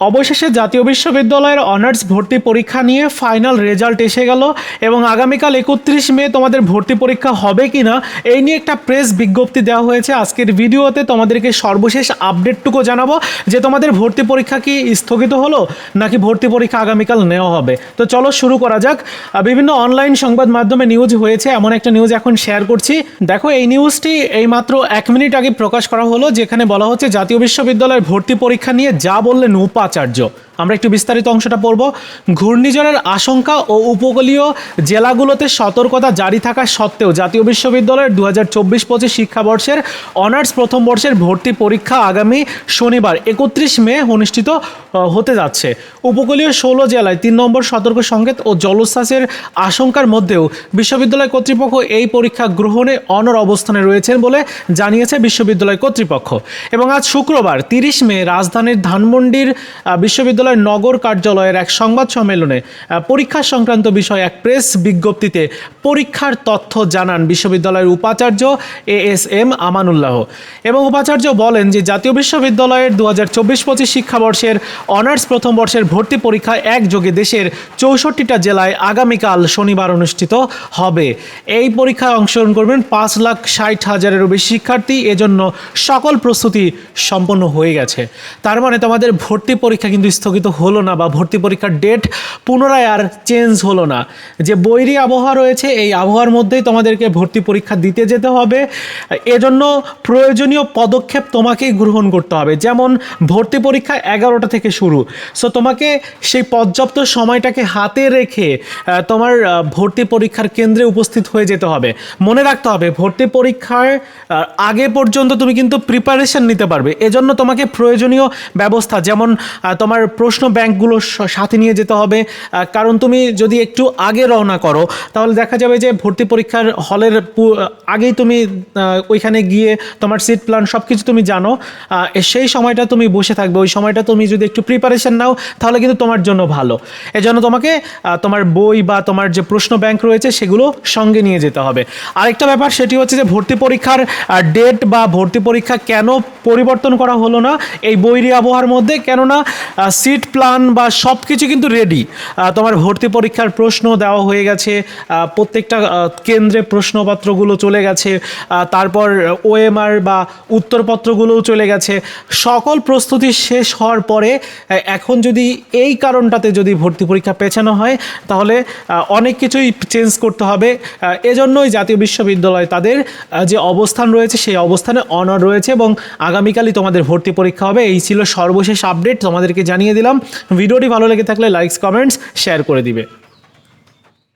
অবশেষে জাতীয় বিশ্ববিদ্যালয়ের অনার্স ভর্তি পরীক্ষা নিয়ে ফাইনাল রেজাল্ট এসে গেল এবং আগামীকাল একত্রিশ মে তোমাদের ভর্তি পরীক্ষা হবে কি না এই নিয়ে একটা প্রেস বিজ্ঞপ্তি দেওয়া হয়েছে। আজকের ভিডিওতে তোমাদেরকে সর্বশেষ আপডেটটুকু জানাব যে তোমাদের ভর্তি পরীক্ষা কি স্থগিত হলো নাকি ভর্তি পরীক্ষা আগামীকাল নেওয়া হবে। তো চলো শুরু করা যাক। বিভিন্ন অনলাইন সংবাদ মাধ্যমে নিউজ হয়েছে, এমন একটা নিউজ এখন শেয়ার করছি। দেখো, এই নিউজটি এইমাত্র এক মিনিট আগে প্রকাশ করা হলো, যেখানে বলা হচ্ছে জাতীয় বিশ্ববিদ্যালয়ের ভর্তি পরীক্ষা নিয়ে যা বললেন উপাচার্য আমরা একটু বিস্তারিত অংশটা পড়ব। ঘূর্ণিঝড়ের আশঙ্কা ও উপকূলীয় জেলাগুলোতে সতর্কতা জারি থাকা সত্ত্বেও জাতীয় বিশ্ববিদ্যালয়ের দু হাজার চব্বিশ পঁচিশ শিক্ষাবর্ষের অনার্স প্রথম বর্ষের ভর্তি পরীক্ষা আগামী শনিবার একত্রিশ মে অনুষ্ঠিত হতে যাচ্ছে। উপকূলীয় ষোলো জেলায় তিন নম্বর সতর্ক সংকেত ও জলোচ্ছ্বাসের আশঙ্কার মধ্যেও বিশ্ববিদ্যালয় কর্তৃপক্ষ এই পরীক্ষা গ্রহণে অনর অবস্থানে রয়েছেন বলে জানিয়েছে বিশ্ববিদ্যালয় কর্তৃপক্ষ। এবং আজ শুক্রবার তিরিশ মে রাজধানীর ধানমন্ডির আহ, বিশ্ববিদ্যালয়ের নগর কার্যালয়ের এক সংবাদ সম্মেলনে পরীক্ষা সংক্রান্ত বিষয়ে এক প্রেস বিজ্ঞপ্তিতে পরীক্ষার তথ্য জানান বিশ্ববিদ্যালয়ের উপাচার্য এ এস এম আমানুল্লাহ। এবং উপাচার্য বলেন যে, জাতীয় বিশ্ববিদ্যালয়ের দু হাজার চব্বিশ পঁচিশ শিক্ষাবর্ষের অনার্স প্রথম বর্ষের ভর্তি পরীক্ষা একযোগে দেশের চৌষট্টিটা জেলায় আগামীকাল শনিবার অনুষ্ঠিত হবে। এই পরীক্ষায় অংশগ্রহণ করবেন পাঁচ লাখ ষাট হাজারেরও বেশি শিক্ষার্থী। এজন্য সকল প্রস্তুতি সম্পন্ন হয়ে গেছে। তার মানে তোমাদের ভর্তি পরীক্ষা কিন্তু স্থগিত হলো না বা ভর্তি পরীক্ষার ডেট পুনরায় আর চেঞ্জ হলো না। যে বৈরী আবহাওয়া রয়েছে, এই আবহাওয়ার মধ্যেই তোমাদেরকে ভর্তি পরীক্ষা দিতে যেতে হবে। এজন্য প্রয়োজনীয় পদক্ষেপ তোমাকেই গ্রহণ করতে হবে। যেমন ভর্তি পরীক্ষা এগারোটা থেকে শুরু। সো তোমাকে সেই পর্যাপ্ত সময়টাকে হাতে রেখে তোমার ভর্তি পরীক্ষার কেন্দ্রে উপস্থিত হয়ে যেতে হবে। মনে রাখতে হবে, ভর্তি পরীক্ষার আগে পর্যন্ত তুমি কিন্তু প্রিপারেশন নিতে পারবে। এজন্য তোমাকে প্রয়োজনীয় ব্যবস্থা, যেমন তোমার প্রশ্ন ব্যাংকগুলো সাথে নিয়ে যেতে হবে। কারণ তুমি যদি একটু আগে রওনা করো, তাহলে দেখা যাবে যে ভর্তি পরীক্ষার হলের আগেই তুমি ওইখানে গিয়ে তোমার সিট প্ল্যান সব কিছু তুমি জানো। সেই সময়টা তুমি বসে থাকবে। ওই সময়টা তুমি যদি একটু প্রিপারেশন নাও, তাহলে কিন্তু তোমার জন্য ভালো। এজন্য তোমাকে তোমার বই বা তোমার যে প্রশ্ন ব্যাংক রয়েছে, সেগুলো সঙ্গে নিয়ে যেতে হবে। আরেকটা ব্যাপার সেটি হচ্ছে যে ভর্তি পরীক্ষার ডেট বা ভর্তি পরীক্ষা কেন পরিবর্তন করা হলো না, এই বৈরী আবহাওয়ার মধ্যে। কেননা সিট প্ল্যান বা সব কিছু কিন্তু রেডি তোমার ভর্তি পরীক্ষার প্রশ্ন দেওয়া হয়ে গেছে প্রত্যেকটা কেন্দ্রে প্রশ্নপত্রগুলো চলে গেছে তারপর ওএমআর বা উত্তরপত্রগুলোও চলে গেছে। সকল প্রস্তুতি শেষ হওয়ার পরে এখন যদি এই কারণটাতে যদি ভর্তি পরীক্ষা পেছানো হয়, তাহলে অনেক কিছুই চেঞ্জ করতে হবে। এজন্যই জাতীয় বিশ্ববিদ্যালয় তাদের যে অবস্থান রয়েছে, সেই অবস্থানে অনর রয়েছে এবং আগামীকালই তোমাদের ভর্তি পরীক্ষা হবে। এই ছিল সর্বশেষ আপডেট তোমাদেরকে জানিয়ে ভিডিওটি ভালো লেগে থাকলে লাইকস কমেন্টস শেয়ার করে দিবে।